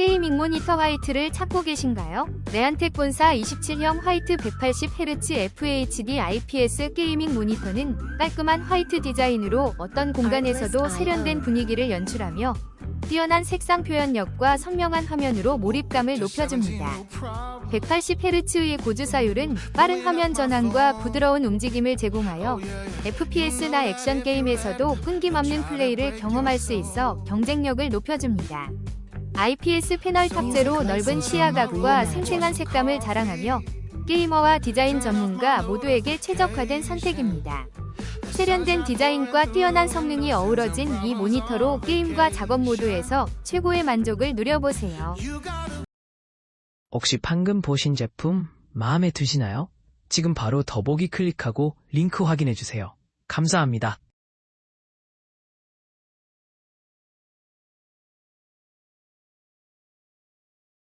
게이밍 모니터 화이트를 찾고 계신가요? 레안텍 본사 27형 화이트 180Hz FHD IPS 게이밍 모니터는 깔끔한 화이트 디자인으로 어떤 공간에서도 세련된 분위기를 연출하며 뛰어난 색상 표현력과 선명한 화면으로 몰입감을 높여줍니다. 180Hz의 고주사율은 빠른 화면 전환과 부드러운 움직임을 제공하여 FPS나 액션 게임에서도 끊김없는 플레이를 경험할 수 있어 경쟁력을 높여줍니다. IPS 패널 탑재로 넓은 시야각과 생생한 색감을 자랑하며 게이머와 디자인 전문가 모두에게 최적화된 선택입니다. 세련된 디자인과 뛰어난 성능이 어우러진 이 모니터로 게임과 작업 모두에서 최고의 만족을 누려보세요. 혹시 방금 보신 제품 마음에 드시나요? 지금 바로 더보기 클릭하고 링크 확인해주세요. 감사합니다.